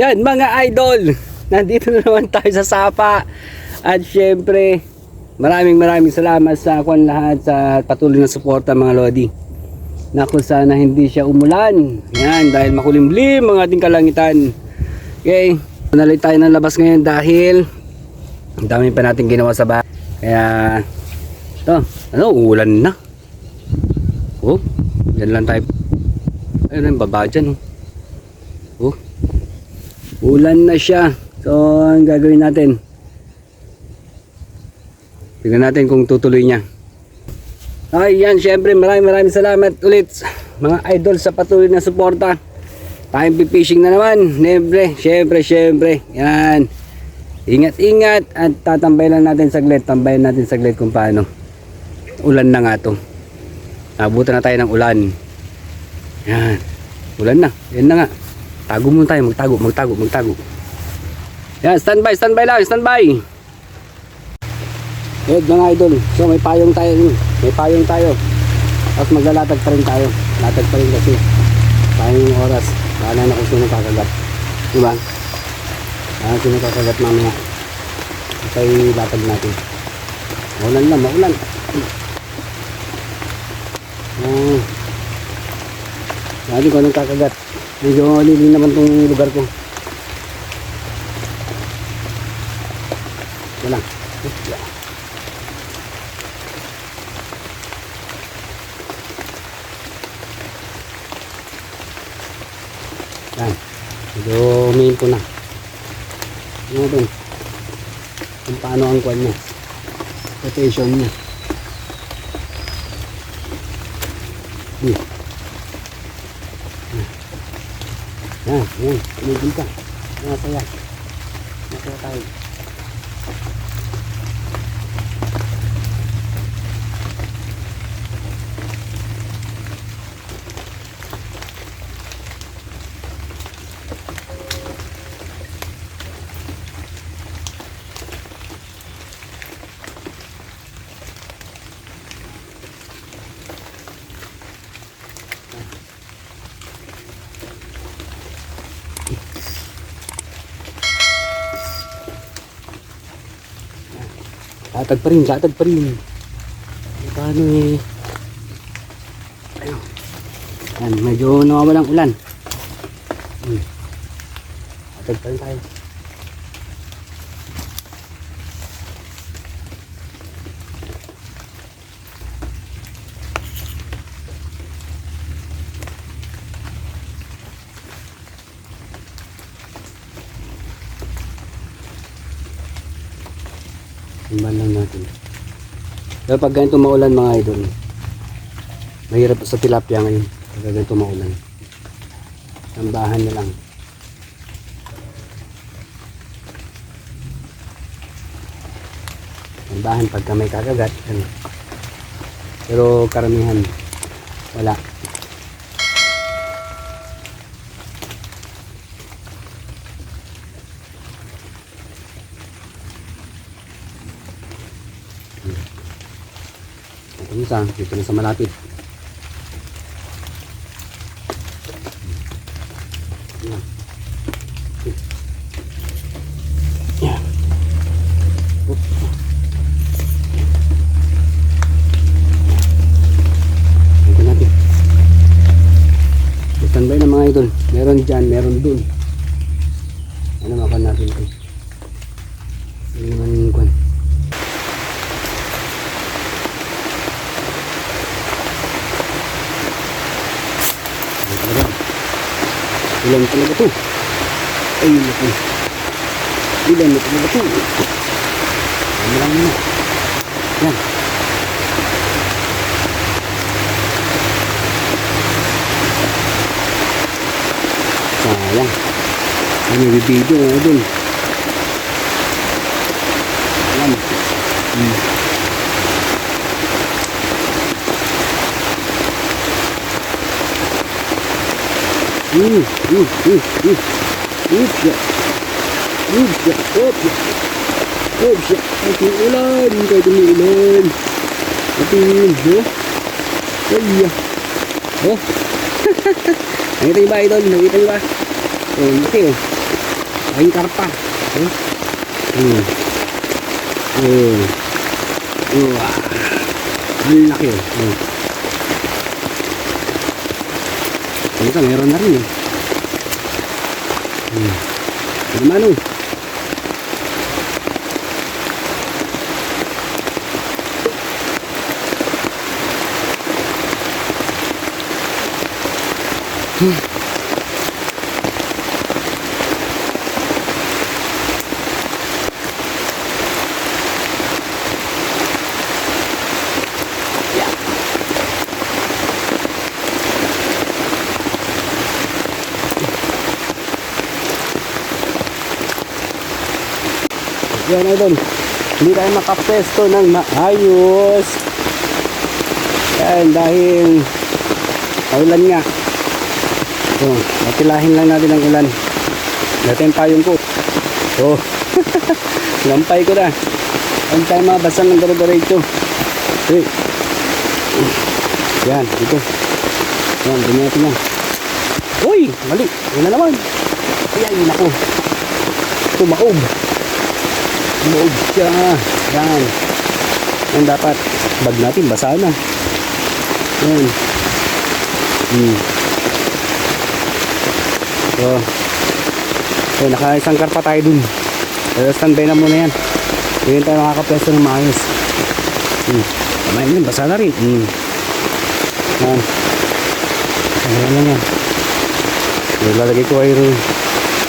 Yan mga idol, nandito na naman tayo sa Sapa. At syempre, maraming maraming salamat sa kwan lahat sa patuloy na suporta mga Lodi. Na kung sana hindi siya umulan. Yan, dahil makulimlim ang ating kalangitan. Okay, nalit tayo ng labas ngayon dahil ang dami pa natin ginawa sa bahay. Kaya, ito, ano, ulan na. Oh, yan lang tayo. Ayun, baba dyan. Oh. Oh. Ulan na siya. So, ang gagawin natin? Tignan natin kung tutuloy niya. Ay, yan. Syempre, maraming maraming salamat ulit mga idol sa patuloy na suporta. Time fishing na naman. Nebre, syempre, syempre. Yan. Ingat-ingat at tatambay lang natin saglit. Tambayan natin saglit kung paano. Ulan na nga to. Nabutan na tayo ng ulan. Yan. Ulan na. Yan na nga. Tago muna tayo. Magtago, magtago, magtago. Yan, standby, standby lang, standby. Good mga idol. So may payong tayo. May payong tayo. Tapos maglalatag pa rin tayo. Latag pa rin kasi. Sayang yung oras. Bahala na kung sino kakagat. Diba? Bahala sino kakagat mamaya. Ito yung latag natin. Maulan lang, maulan. Ah. Sabi ko anong kakagat. Medyo lilim naman tong lugar ko. Wala. Yeah. Yan. Medyo umihin ko na. Ano din? Kung paano ang kwan niya. Rotation niya. Hmm. Yan, yan. Tumigil ka. Masaya. Masaya tayo. Latag pa rin, latag pa rin. Paano eh. Ayun. Yan, medyo nawawalang ulan. Hmm. Latag pa rin tayo. Timban lang natin. Pero pag ganito maulan mga idol, mahirap sa tilapia ngayon. Pag ganito maulan. Tambahan na lang. Tambahan pagka may kakagat. Ano. Pero karamihan, wala. Ito isa, dito na sa malapit. Standby na mga idol. Meron dyan, meron dun. Ano makan natin ito? Hindi man kwan. Ano talaga? Ilan talaga to? Ay, naku. Ilan na talaga to? Ano lang na. Yan. Sayang. Ay, may video na dun. Yan. Hmm. Mm, mm, mm, mm. Upya. Upya. Upya. Upya. Ating ulan. Kahit umuulan. Ating, oh. Ay, oh. Nakita niyo ba idol? Nakita niyo ba? Oh, laki oh. Ayun karpa. Hmm. Hmm. Hmm. Wow. Ang laki oh. Hmm. Ito, meron na rin eh. Hmm. Ano man oh. Yan idol. Hindi tayo makapesto ng maayos. Yan dahil ulan nga. So, matilahin lang natin ang ulan. Natin payong ko. Oh. Lampay ko na. Ang tayo mabasa ng daro-diretso. Hey. Yan, dito. Yan, dumi natin yan. Uy, mali. Yan na naman. Ayan, nako. Tumaob. Tumaob siya. Yan. Yan dapat. Bag natin, basa na. Yan. Hmm. So, so naka-isang karpa tayo dun. Pero standby na muna yan. Ngayon tayo makakapwesto ng maayos. Hmm. Kamay mo, basa na rin. Hmm. Yan. Ayan lang yan. Ilalagay ko ay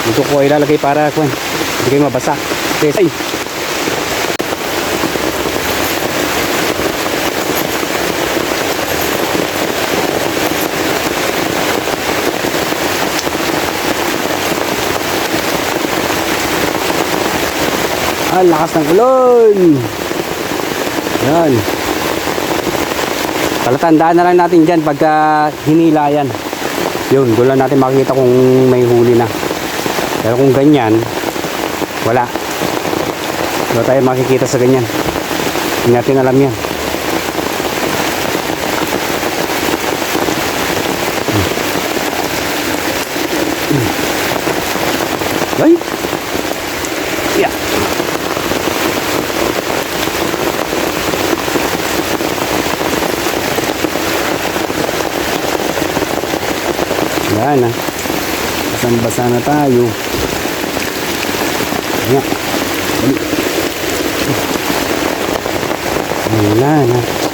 Ito ko ay ilalagay para kwan. Hindi kayo mabasa. Okay, ay. Ang lakas ng ulan. Yan. Palatandaan na lang natin dyan pagka hinila yan. Yun, doon lang natin makikita kung may huli na. Pero kung ganyan, wala. Wala tayo makikita sa ganyan. Hindi natin alam yan. Ay! Yeah. Yan na. Basang-basa na tayo. Wala na.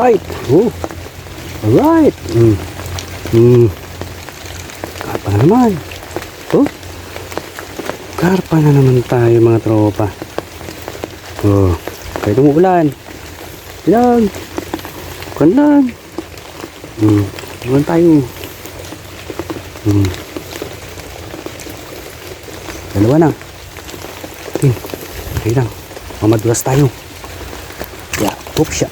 Alright. Oh. Alright. Mm. Mm. Karpa na naman. Oh. Karpa na naman tayo mga tropa. Oh. Kahit umuulan. Lang. Kan lang. Hmm. Naman tayo. Hmm. Dalawa na. Okay. Okay lang. Mamadulas tayo. Oops siya.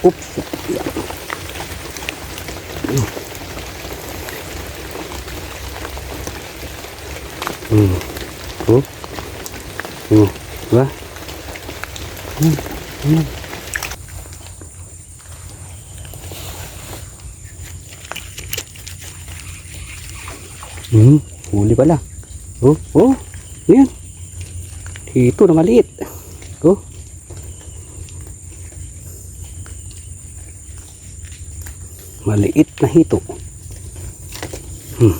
Hmm. Oh. Oh. Diba? Hmm. Hmm. Hmm. Huli pala. Oh. Oh. Yan. Ito na maliit. Oh. Maliit na hito. Hmm.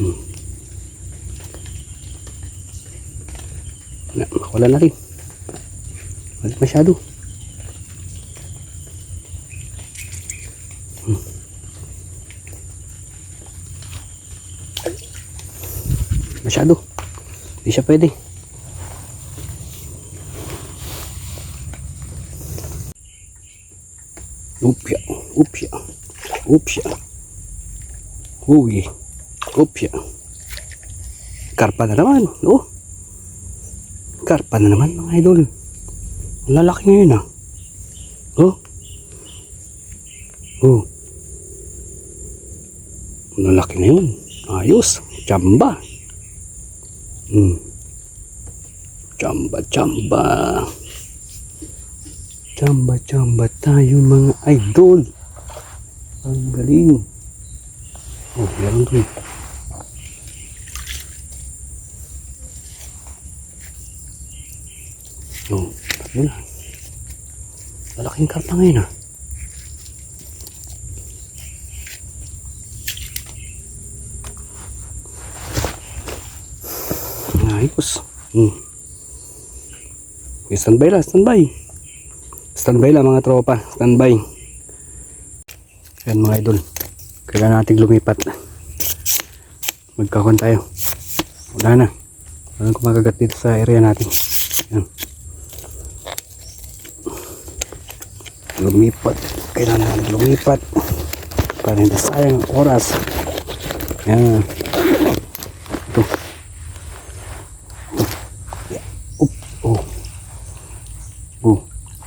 Hmm. Na, wala na rin. Maliit masyado. Hmm. Masyado. Hindi siya pwede. Upya, upya. Uy, upya. Karpa na naman, oh. Karpa na naman mga idol. Ang lalaki ngayon ah. Oh. Oh. Ang lalaki na yun. Ayos. Chamba. Hmm. Chamba, chamba. Chamba, chamba tayo mga idol. Ang galing. Oh, meron dun. Oh, tatlo na. Lalaking karpa ngayon ah. Ayos. Hmm. Okay, standby lang, standby. Standby lang mga tropa, standby. Yan mga idol. Kailangan nating lumipat. Magkakon tayo. Wala na. Walang kumakagat dito sa area natin. Yan. Lumipat. Kailangan natin lumipat. Para hindi sayang ang oras. Yan. Ito. Yeah. Up. Oh. Oh.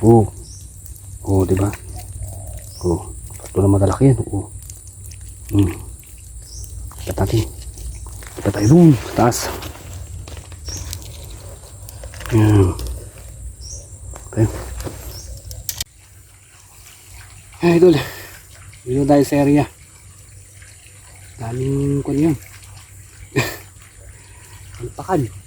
Oh. Oh? Oh. Madalaki yan. Oh. Hmm. Lipat natin. Lipat tayo dun. Sa taas. Yan. Okay. Ay, idol. Dito tayo sa area. Daming kun yun. Alpakan. Oh,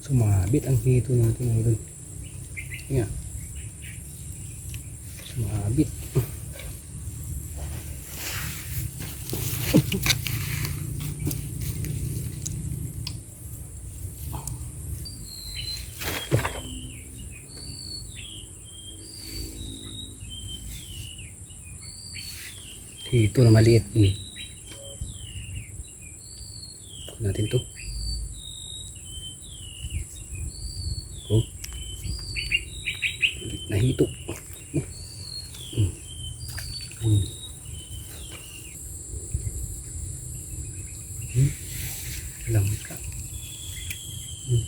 Sumabit ang hito natin ngayon. Nga. dito na maliit hmm. natin to oh. nahito hmm. Hmm. Hmm. hmm.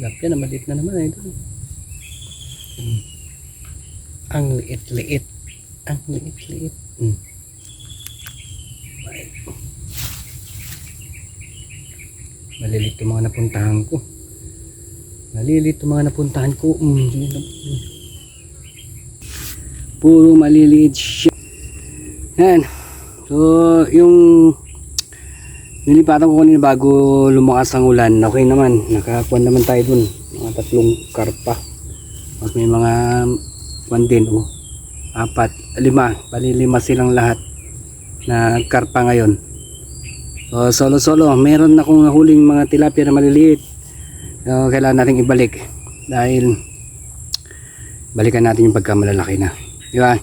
lapya na maliit na naman ay hmm. ang liit-liit Liit-liit. Mm. Ay. Malilit yung mga napuntahan ko. Malilit yung mga napuntahan ko. Mm. Puro maliliit shit. Yan. So, yung nilipatan ko kanina bago lumakas ang ulan. Okay naman. Nakakuha naman tayo dun. Mga tatlong karpa. Mas may mga kwan din. Oh. Apat, lima. Bali lima silang lahat na karpa ngayon. So, solo-solo. Meron na akong nahuling mga tilapia na maliliit. So, kailangan natin ibalik. Dahil balikan natin yung pagkamalalaki na. Di ba?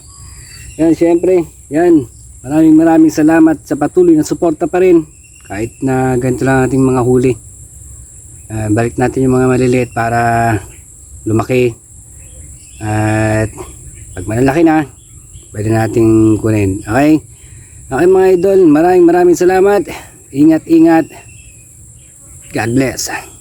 Yan, syempre. Yan. Maraming maraming salamat sa patuloy na suporta pa rin. Kahit na ganito lang ating mga huli. Ah, balik natin yung mga maliliit para lumaki. At pag malalaki na, pwede nating kunin. Okay? Okay mga idol, maraming maraming salamat. Ingat, ingat. God bless.